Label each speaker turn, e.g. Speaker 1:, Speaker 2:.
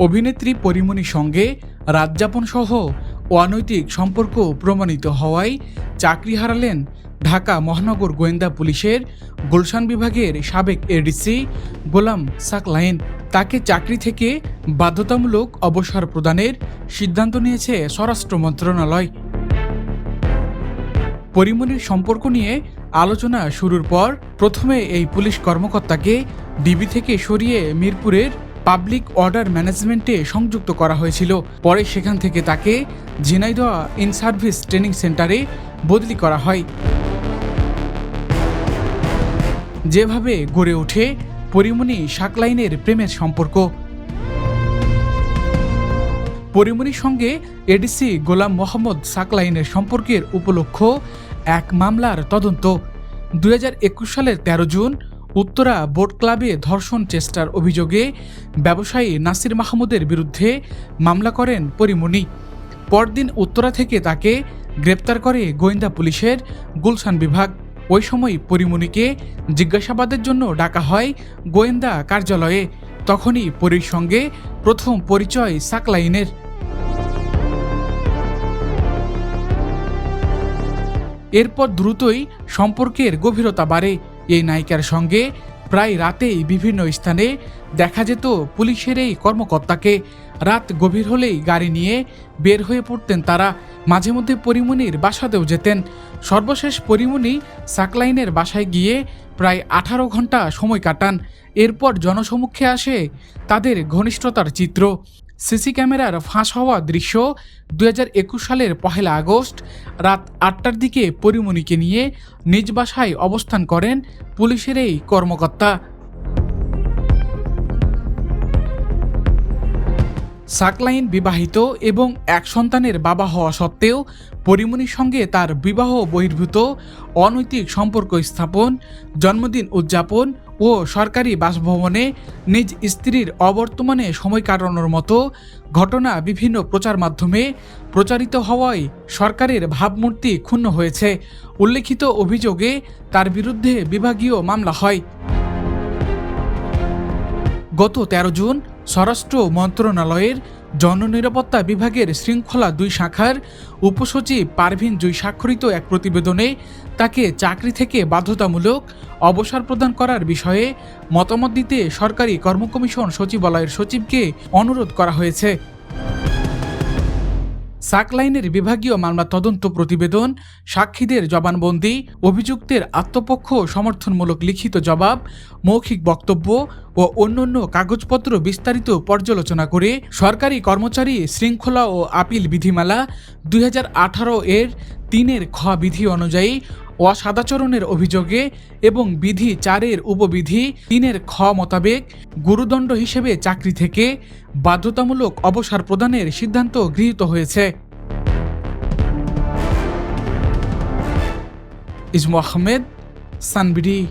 Speaker 1: অভিনেত্রী পরিমণির সঙ্গে রাতযাপন সহ অনৈতিক সম্পর্ক প্রমাণিত হওয়ায় চাকরি হারালেন ঢাকা মহানগর গোয়েন্দা পুলিশের গুলশান বিভাগের সাবেক এডিসি গোলাম সাকলাইন। তাকে চাকরি থেকে বাধ্যতামূলক অবসর প্রদানের সিদ্ধান্ত নিয়েছে স্বরাষ্ট্র মন্ত্রণালয়। পরিমণির সম্পর্ক নিয়ে আলোচনা শুরুর পর প্রথমে এই পুলিশ কর্মকর্তাকে ডিবি থেকে সরিয়ে মিরপুরের পাবলিক অর্ডার ম্যানেজমেন্টে সংযুক্ত করা হয়েছিল। পরে সেখান থেকে তাকে ঝিনাইদহ ইন সার্ভিস ট্রেনিং সেন্টারে বদলি করা হয়। যেভাবে গড়ে ওঠে, পরিমণি শাকলাইনের প্রেমের সম্পর্ক। পরিমণির সঙ্গে এডিসি গোলাম মোহাম্মদ সাকলাইনের সম্পর্কের উপলক্ষ এক মামলার তদন্ত। দু হাজার একুশ সালের ১৩ জুন উত্তরা বোট ক্লাবে ধর্ষণ চেষ্টার অভিযোগে ব্যবসায়ী নাসির মাহমুদের বিরুদ্ধে মামলা করেন পরিমণি। পরদিন উত্তরা থেকে তাকে গ্রেপ্তার করে গোয়েন্দা পুলিশের গুলশান বিভাগ। ওই সময় পরিমণিকে জিজ্ঞাসাবাদের জন্য ডাকা হয় গোয়েন্দা কার্যালয়ে। তখনই পরীর সঙ্গে প্রথম পরিচয় সাকলাইনের। এরপর দ্রুতই সম্পর্কের গভীরতা বাড়ে। এই নায়িকার সঙ্গে প্রায় রাতেই বিভিন্ন স্থানে দেখা যেত পুলিশের এই কর্মকর্তাকে। রাত গভীর হলেই গাড়ি নিয়ে বের হয়ে পড়তেন তারা। মাঝে মধ্যে পরিমণির বাসাতেও যেতেন। সর্বশেষ পরিমণি সাকলাইনের বাসায় গিয়ে প্রায় আঠারো ঘণ্টা সময় কাটান। এরপর জনসমক্ষে আসে তাদের ঘনিষ্ঠতার চিত্র। সিসি ক্যামেরার ফাঁস হওয়া দৃশ্য দু হাজার একুশ সালের পহেলা আগস্ট রাত আটটার দিকে পরিমণিকে নিয়ে নিজ বাসায় অবস্থান করেন পুলিশের এই কর্মকর্তা। সাকলাইন বিবাহিত এবং এক সন্তানের বাবা হওয়া সত্ত্বেও পরিমণির সঙ্গে তার বিবাহ বহির্ভূত অনৈতিক সম্পর্ক স্থাপন, জন্মদিন উদযাপন ও সরকারি বাসভবনে নিজ স্ত্রীর অবর্তমানে সময় কাটানোর মতো ঘটনা বিভিন্ন প্রচার মাধ্যমে প্রচারিত হওয়ায় সরকারের ভাবমূর্তি ক্ষুণ্ণ হয়েছে। উল্লেখিত অভিযোগে তার বিরুদ্ধে বিভাগীয় মামলা হয়। গত ১৩ জুন স্বরাষ্ট্র মন্ত্রণালয়ের জননিরাপত্তা বিভাগের শৃঙ্খলা দুই শাখার উপসচিব পারভিন জুই স্বাক্ষরিত এক প্রতিবেদনে তাকে চাকরি থেকে বাধ্যতামূলক অবসর প্রদান করার বিষয়ে মতামত দিতে সরকারি কর্মকমিশন সচিবালয়ের সচিবকে অনুরোধ করা হয়েছে। সাকলাইনের বিভাগীয় মামলা তদন্ত প্রতিবেদন, সাক্ষীদের জবানবন্দি, অভিযুক্তের আত্মপক্ষ সমর্থনমূলক লিখিত জবাব, মৌখিক বক্তব্য ও অন্যান্য কাগজপত্র বিস্তারিত পর্যালোচনা করে সরকারি কর্মচারী শৃঙ্খলা ও আপিল বিধিমালা দুই হাজার আঠারো এর তিনের খ বিধি অনুযায়ী অসাদাচরণের অভিযোগে এবং বিধি চারের উপবিধি তিনের খ মোতাবেক গুরুদণ্ড হিসেবে চাকরি থেকে বাধ্যতামূলক অবসর প্রদানের সিদ্ধান্ত গৃহীত হয়েছে। ইসমু আহমেদ, সানবিডি।